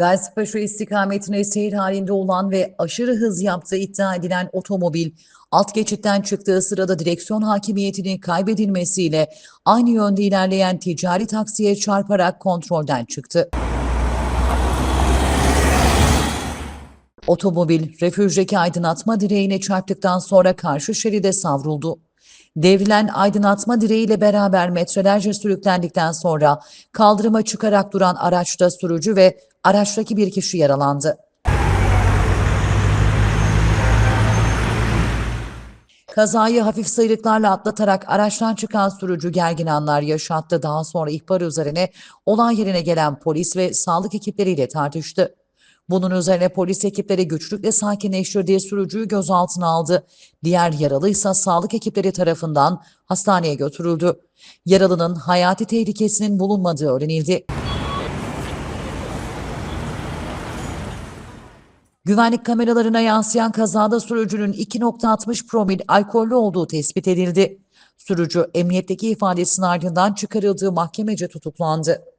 Gazipaşa istikametine seyir halinde olan ve aşırı hız yaptığı iddia edilen otomobil, alt geçitten çıktığı sırada direksiyon hakimiyetinin kaybedilmesiyle aynı yönde ilerleyen ticari taksiye çarparak kontrolden çıktı. Otomobil, refüjdeki aydınlatma direğine çarptıktan sonra karşı şeride savruldu. Devrilen aydınlatma direğiyle beraber metrelerce sürüklendikten sonra kaldırıma çıkarak duran araçta sürücü ve araçtaki bir kişi yaralandı. Kazayı hafif sıyrıklarla atlatarak araçtan çıkan sürücü gergin anlar yaşattı. Daha sonra ihbar üzerine olay yerine gelen polis ve sağlık ekipleriyle tartıştı. Bunun üzerine polis ekipleri güçlükle sakinleştirdiği sürücüyü gözaltına aldı. Diğer yaralı ise sağlık ekipleri tarafından hastaneye götürüldü. Yaralının hayati tehlikesinin bulunmadığı öğrenildi. Güvenlik kameralarına yansıyan kazada sürücünün 2.60 promil alkollü olduğu tespit edildi. Sürücü emniyetteki ifadesinin ardından çıkarıldığı mahkemece tutuklandı.